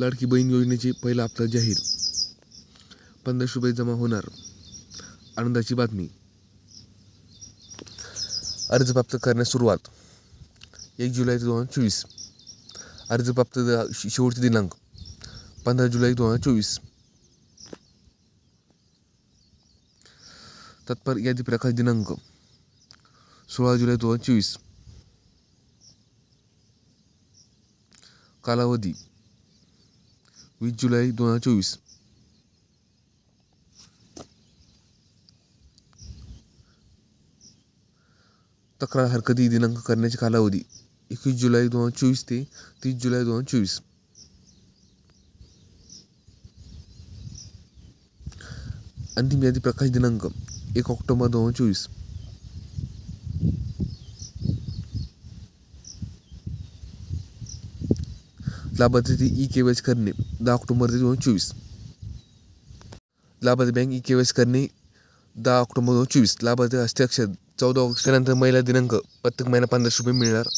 लाडकी बहीण योजनेचे पहिला हप्ता जाहीर. पंधराशे रुपये जमा होणार. आनंदाची बातमी. अर्ज प्राप्त करण्यास सुरुवात. एक जुलै दोन हजार चोवीस. अर्ज प्राप्त शेवटचे दिनांक पंधरा जुलै दोन हजार चोवीस. तत्पर यादी प्रकाश दिनांक सोळा जुलै दोन हजार चोवीस. कालावधी वीस जुलै दोन हजार चोवीस तक्रार हरकती दिनांक करण्याची कालावधी एकवीस जुलै दोन हजार चोवीस ते तीस जुलै दोन हजार चोवीस अंतिम यादी प्रकाश दिनांक एक ऑक्टोबर दोन हजार चोवीस लाभार्थी ई के वाय सी करणे. दहा ऑक्टोबर दोन हजार चोवीस. लाभार्थी bank E K Y C करणे. दहा ऑक्टोबर दोन हजार चोवीस. लाभार्थी हस्ताक्षर चौदा ऑगस्ट महिला दिनांक. प्रत्येक महिना पंधराशे रुपये मिळणार.